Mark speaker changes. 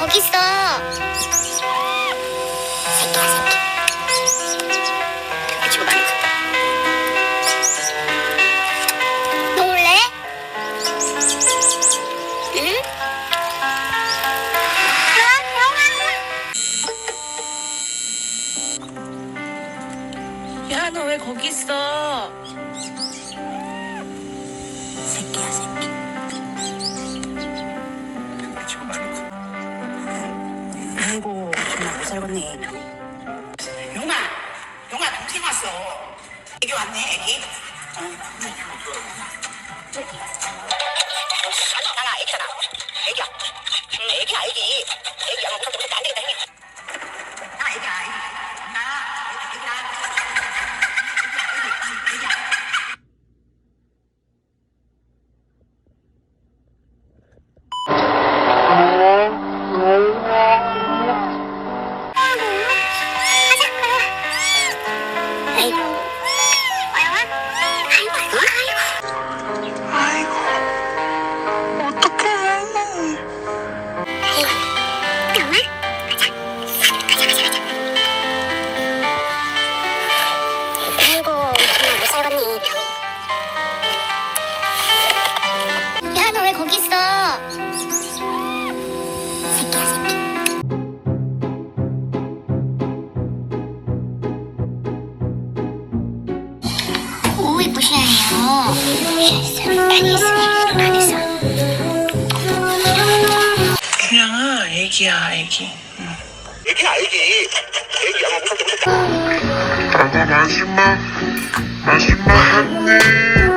Speaker 1: 거기 있어. 새끼야, 새끼. 그치고 많이 컸다. 너 올래? 응?
Speaker 2: 야, 너 왜 거기 있어?
Speaker 3: 아이고 정말 못 살겠네. 용아 용아 동생 왔어. 애기 왔네 애기. 어. 아니 나나 애기잖아. 애기야. 응 애기야 애기 애기야 뭐 무섭게 무섭게 안 되겠다
Speaker 1: 거기 있어? 새끼야, 새끼. 오, 이쁘시네요. 많이 있어, 많이 있어.
Speaker 2: 그냥 애기야, 애기.
Speaker 4: 애기야, 애기. 애기야, 뭐 무섭게 무섭게.
Speaker 5: 나도 마지막 마지막 한 입